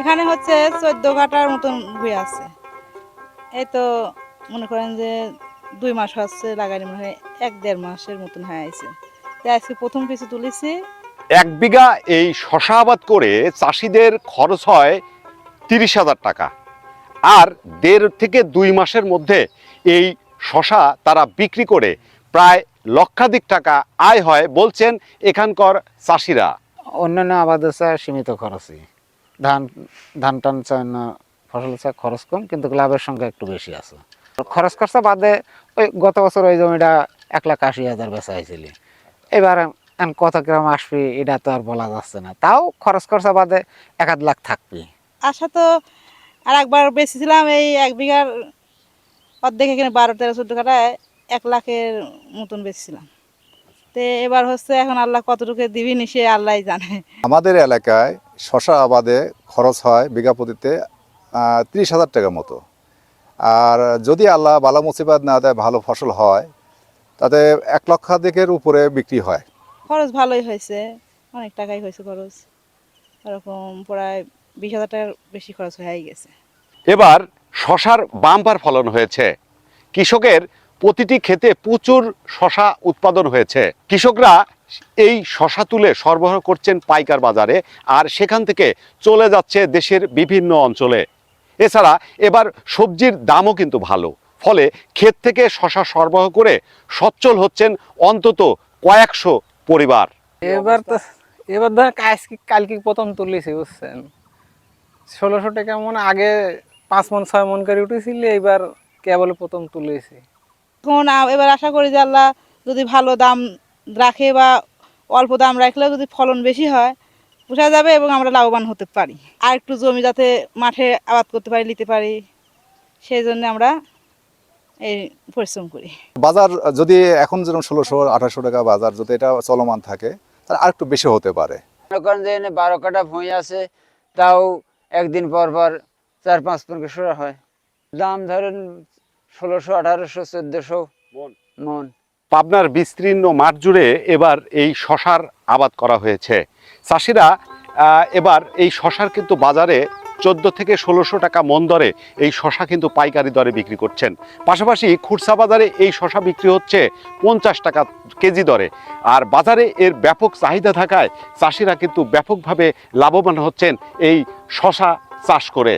এখানে হচ্ছে চোদ্দ কাটার মতন বই আছে। এই তো মনে করেন যে দুই মাস হচ্ছে লাগানি মনে হয় এক দেড় মাসের মতন হয়ে আছে আজকে প্রথম কিছু তুলেছি। এক বিঘা এই শশা আবাদ করে চাষিদের খরচ হয় তিরিশ হাজার টাকা। আর দেড় থেকে দুই মাসের মধ্যে এই শশা তারা বিক্রি করে প্রায় লক্ষাধিক টাকা আয় হয় বলছেন এখানকার চাষিরা। অন্যান্য আবাদের চেয়ে সীমিত খরচই। ধান ধান টান চায় না ফসল চায় খরচ কম কিন্তু লাভের সংখ্যা একটু বেশি আছে। খরচ খরচা বাদে ওই গত বছর ওই জমিটা এক লাখ আশি হাজার বেচা হয়েছিল। এবার এখন কত গ্রাম আসবে এটা তো আর বলা যাচ্ছে না। তাও খরচ খরচা বাদে এক আধ লাখ থাকবে আশা তো আর একবার বেচেছিলাম এই এক বিঘার অর্ধেক এখানে বারো তেরো চোদ্দ কাটায় এক লাখের মতন বেচছিলাম। তো এবার হচ্ছে এখন আল্লাহ কতটুকু দিবি সে আল্লাহ জানে। আমাদের এলাকায় শশা আবাদে খরচ হয় বিঘা প্রতিতে ত্রিশ হাজার টাকা মতো। আর যদি আল্লাহ বালা মুসিবাদ না দেয় ভালো ফসল হয় তাতে এক লক্ষাধিকের উপরে বিক্রি হয়। খরচ ভালোই হয়েছে অনেক টাকাই হয়েছে খরচ। এরকম প্রায় বিশ হাজার টাকার বেশি খরচ হয়ে গেছে। এবার শশার বাম্পার ফলন হয়েছে। কৃষকের প্রতিটি ক্ষেতে প্রচুর শশা উৎপাদন হয়েছে। কৃষকরা এই শশা তুলে সরবরাহ করছেন পাইকার বাজারে আর সেখান থেকে চলে যাচ্ছে দেশের বিভিন্ন অঞ্চলে। এছাড়া এবার সবজির দামও কিন্তু ভালো। ফলে ক্ষেত থেকে শশা সরবরাহ করে সচ্ছল হচ্ছেন অন্তত কয়েকশো পরিবার। এবার তো এবার ধর কালকে প্রথম তুলেছি বুঝছেন? ষোলোশো টাকা মনে আগে পাঁচ মন ছয় মন করে উঠেছিল এইবার কেবল প্রথম তুলেছি। এখন এবার আশা করি যে আল্লাহ যদি ভালো দাম রাখে বা অল্প দাম রাখলেও যদি ফলন বেশি হয় পোষা যাবে এবং আমরা লাভবান হতে পারি। আর একটু জমি যাতে মাঠে আবাদ করতে পারি নিতে পারি সেই জন্য আমরা এই পরিশ্রম করি। বাজার যদি এখন যেরকম ষোলোশো আঠারোশো টাকা বাজার যদি এটা চলমান থাকে তাহলে আর একটু বেশি হতে পারে। মনে করেন যে বারো কাটা ভুঁই আছে তাও একদিন পর পর চার পাঁচ পন করে হয়। দাম ধরেন ষোলোশো আঠারোশো চোদ্দশো মন। পাবনার বিস্তীর্ণ মাঠ জুড়ে এবার এই শশার আবাদ করা হয়েছে। চাষিরা এবার এই শশার কিন্তু বাজারে চোদ্দ থেকে ষোলোশো টাকা মন দরে এই শশা কিন্তু পাইকারি দরে বিক্রি করছেন। পাশাপাশি খুচরা বাজারে এই শশা বিক্রি হচ্ছে পঞ্চাশ টাকা কেজি দরে। আর বাজারে এর ব্যাপক চাহিদা থাকায় চাষিরা কিন্তু ব্যাপকভাবে লাভবান হচ্ছেন এই শশা চাষ করে